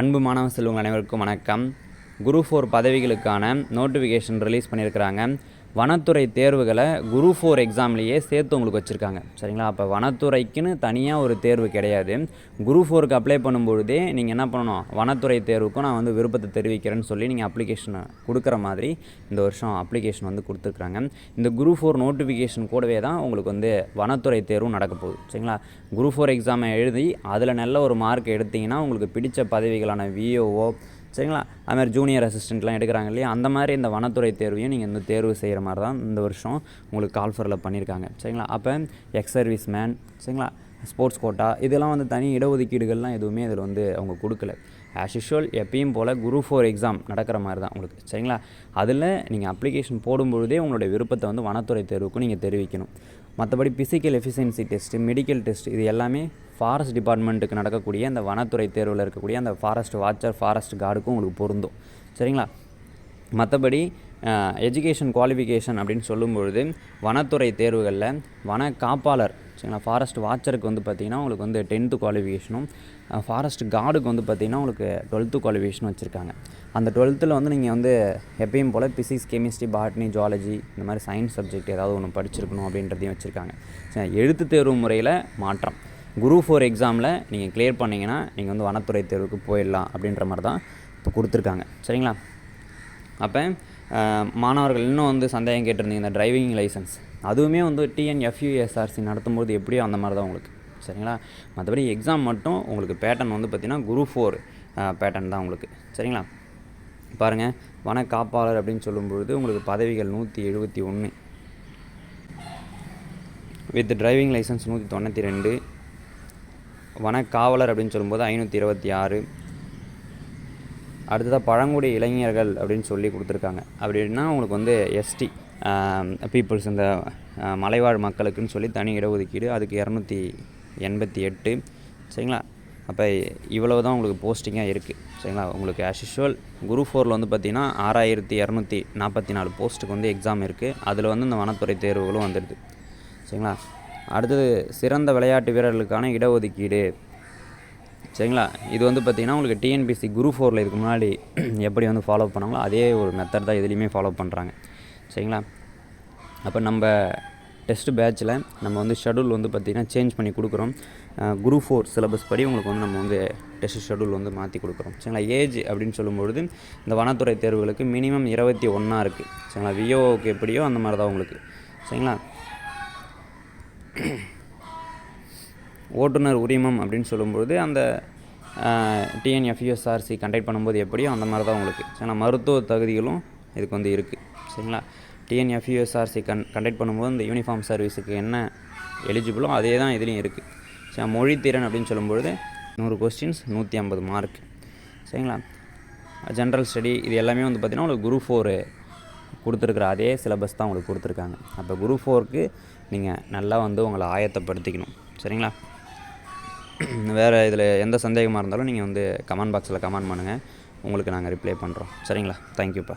அன்பு மாணவ செல்வங்கள் அனைவருக்கும் வணக்கம். குரு ஃபோர் பதவிகளுக்கான நோட்டிஃபிகேஷன் ரிலீஸ் பண்ணியிருக்கிறாங்க. வனத்துறை தேர்வுகளை குரு ஃபோர் எக்ஸாம்லேயே சேர்த்து உங்களுக்கு வச்சுருக்காங்க. சரிங்களா? அப்போ வனத்துறைக்குன்னு தனியாக ஒரு தேர்வு கிடையாது. குரு ஃபோருக்கு அப்ளை பண்ணும்பொழுதே நீங்கள் என்ன பண்ணணும்? வனத்துறை தேர்வுக்கும் நான் வந்து விருப்பத்தை தெரிவிக்கிறேன்னு சொல்லி நீங்கள் அப்ளிகேஷனை கொடுக்குற மாதிரி இந்த வருஷம் அப்ளிகேஷன் வந்து கொடுத்துருக்குறாங்க. இந்த குரு ஃபோர் நோட்டிஃபிகேஷன் கூடவே தான் உங்களுக்கு வந்து வனத்துறை தேர்வும் நடக்க போகுது. சரிங்களா? குரு ஃபோர் எக்ஸாமை எழுதி அதில் நல்ல ஒரு மார்க் எடுத்திங்கன்னா உங்களுக்கு பிடித்த பதவிகளான விஓஓ சரிங்களா? அது மாதிரி ஜூனியர் அசிஸ்டண்ட்லாம் எடுக்கிறாங்க இல்லையா? அந்த மாதிரி இந்த வனத்துறை தேர்வையும் நீங்கள் இந்த தேர்வு செய்கிற மாதிரி தான் இந்த வருஷம் உங்களுக்கு கால்ஃபரில் பண்ணியிருக்காங்க. சரிங்களா? அப்போ எக்ஸ் சர்வீஸ் மேன் சரிங்களா? ஸ்போர்ட்ஸ் கோட்டா இதெல்லாம் வந்து தனி இடஒதுக்கீடுகள்லாம் எதுவுமே இதில் வந்து அவங்க கொடுக்கல. ஆஸ் யூஷுவல் எப்பயும் போல் குரு ஃபோர் எக்ஸாம் நடக்கிற மாதிரி தான் உங்களுக்கு. சரிங்களா? அதில் நீங்கள் அப்ளிகேஷன் போடும்பொழுதே உங்களுடைய விருப்பத்தை வந்து வனத்துறை தேர்வுக்கும் நீங்கள் தெரிவிக்கணும். மற்றபடி physical efficiency test medical test இது எல்லாமே ஃபாரஸ்ட் டிபார்ட்மெண்ட்டுக்கு நடக்கக்கூடிய அந்த வனத்துறை தேர்வில் இருக்கக்கூடிய அந்த ஃபாரஸ்ட் வாட்சர் ஃபாரஸ்ட் கார்டுக்கும் உங்களுக்கு பொருந்தும். சரிங்களா? மற்றபடி எஜுகேஷன் குவாலிஃபிகேஷன் அப்படின்னு சொல்லும்பொழுது வனத்துறை தேர்வுகளில் வன காப்பாளர் சரிங்களா? ஃபாரஸ்ட் வாட்சருக்கு வந்து பார்த்திங்கன்னா உங்களுக்கு வந்து டென்த்து குவாலிஃபிகேஷனும் ஃபாரஸ்ட் கார்டுக்கு வந்து பார்த்திங்கன்னா உங்களுக்கு டுவெல்த்து குவாலிஃபிகேஷனும் வச்சுருக்காங்க. அந்த டுவெல்த்தில் வந்து நீங்கள் வந்து எப்பயும் போல் பிசிக்ஸ் கெமிஸ்ட்ரி பாட்னி ஜுவாலஜி இந்த மாதிரி சயின்ஸ் சப்ஜெக்ட் ஏதாவது ஒன்று படிச்சிருக்கணும் அப்படின்றதையும் வச்சுருக்காங்க. சரி எழுத்து தேர்வு முறையில் மாற்றம். குரூப் ஃபோர் எக்ஸாமில் நீங்கள் கிளியர் பண்ணிங்கன்னா நீங்கள் வந்து வனத்துறை தேர்வுக்கு போயிடலாம் அப்படின்ற மாதிரி தான் இப்போ கொடுத்துருக்காங்க. சரிங்களா? அப்போ மாணவர்கள் இன்னும் வந்து சந்தேகம் கேட்டிருந்தீங்க இந்த டிரைவிங் லைசன்ஸ் அதுவுமே வந்து டிஎன்எஃப்யூஎஸ்ஆர்சி நடத்தும்போது எப்படியோ அந்த மாதிரி தான் உங்களுக்கு. சரிங்களா? மற்றபடி எக்ஸாம் மட்டும் உங்களுக்கு பேட்டர்ன் வந்து பார்த்திங்கன்னா குரூப் ஃபோர் பேட்டர்ன் தான் உங்களுக்கு. சரிங்களா? பாருங்கள் வன காப்பாளர் அப்படின்னு சொல்லும்பொழுது உங்களுக்கு பதவிகள் நூற்றி எழுபத்தி ஒன்று வித் டிரைவிங் லைசன்ஸ் நூற்றி தொண்ணூற்றி ரெண்டு. வன காவலர் அப்படின்னு சொல்லும்போது ஐநூற்றி இருபத்தி ஆறு. அடுத்ததாக பழங்குடி இளைஞர்கள் அப்படின்னு சொல்லி கொடுத்துருக்காங்க. அப்படின்னா உங்களுக்கு வந்து எஸ்டி பீப்புள்ஸ் இந்த மலைவாழ் மக்களுக்குன்னு சொல்லி தனி இடஒதுக்கீடு அதுக்கு இரநூத்தி எண்பத்தி எட்டு. சரிங்களா? அப்போ இவ்வளவு தான் உங்களுக்கு போஸ்டிங்காக இருக்குது சரிங்களா? உங்களுக்கு ஆஸ் யூஷுவல் குரு ஃபோரில் வந்து பார்த்திங்கன்னா ஆறாயிரத்தி இரநூத்தி நாற்பத்தி நாலு போஸ்ட்டுக்கு வந்து எக்ஸாம் இருக்குது அதில் வந்து இந்த வனத்துறை தேர்வுகளும் வந்துடுது. சரிங்களா? அடுத்தது சிறந்த விளையாட்டு வீரர்களுக்கான இடஒதுக்கீடு. சரிங்களா? இது வந்து பார்த்திங்கன்னா உங்களுக்கு டிஎன்பிசி குரு ஃபோரில் இதுக்கு முன்னாடி எப்படி வந்து ஃபாலோ பண்ணாங்களோ அதே ஒரு மெத்தட் தான் இதுலேயுமே ஃபாலோ பண்ணுறாங்க சரிங்களா? அப்போ நம்ம டெஸ்ட் பேட்சில் நம்ம வந்து ஷெடியூல் வந்து பார்த்திங்கன்னா சேஞ்ச் பண்ணி கொடுக்குறோம். குரூப் ஃபோர் சிலபஸ் படி உங்களுக்கு வந்து நம்ம வந்து டெஸ்ட் ஷெடியூல் வந்து மாற்றி கொடுக்குறோம். சரிங்களா? ஏஜ் அப்படின்னு சொல்லும்பொழுது இந்த வனத்துறை தேர்வுகளுக்கு மினிமம் இருபத்தி ஒன்றா இருக்குது சரிங்களா? விஓவுக்கு எப்படியோ அந்த மாதிரி தான் உங்களுக்கு. சரிங்களா? ஓட்டுநர் உரிமம் அப்படின்னு சொல்லும்போது அந்த டிஎன்எஃப்யூஎஸ்ஆர்சி கண்டக்ட் பண்ணும்போது எப்படியோ அந்த மாதிரி தான் உங்களுக்கு. ஏன்னா மருத்துவ தகுதிகளும் இதுக்கு வந்து இருக்குது சரிங்களா? டிஎன்எஃப்யூஎஸ்ஆர்சி கன் கண்டக்ட் பண்ணும்போது இந்த யூனிஃபார்ம் சர்வீஸுக்கு என்ன எலிஜிபிளோ அதே தான் இதுலேயும் இருக்குது சரி மொழித்திறன் அப்படின்னு சொல்லும்பொழுது நூறு கொஸ்டின்ஸ் நூற்றி ஐம்பது மார்க் சரிங்களா? ஜென்ரல் ஸ்டடி இது எல்லாமே வந்து பார்த்திங்கன்னா உங்களுக்கு குரு ஃபோரு கொடுத்துருக்குற அதே சிலபஸ் தான் உங்களுக்கு கொடுத்துருக்காங்க. அப்போ குரு ஃபோருக்கு நீங்கள் நல்லா வந்து உங்களை ஆயத்தப்படுத்திக்கணும். சரிங்களா? வேறு இதில் எந்த சந்தேகமாக இருந்தாலும் நீங்கள் வந்து கமெண்ட் பாக்ஸில் கமெண்ட் பண்ணுங்கள் உங்களுக்கு நாங்கள் ரிப்ளை பண்ணுறோம் சரிங்களா? தேங்க்யூப்பா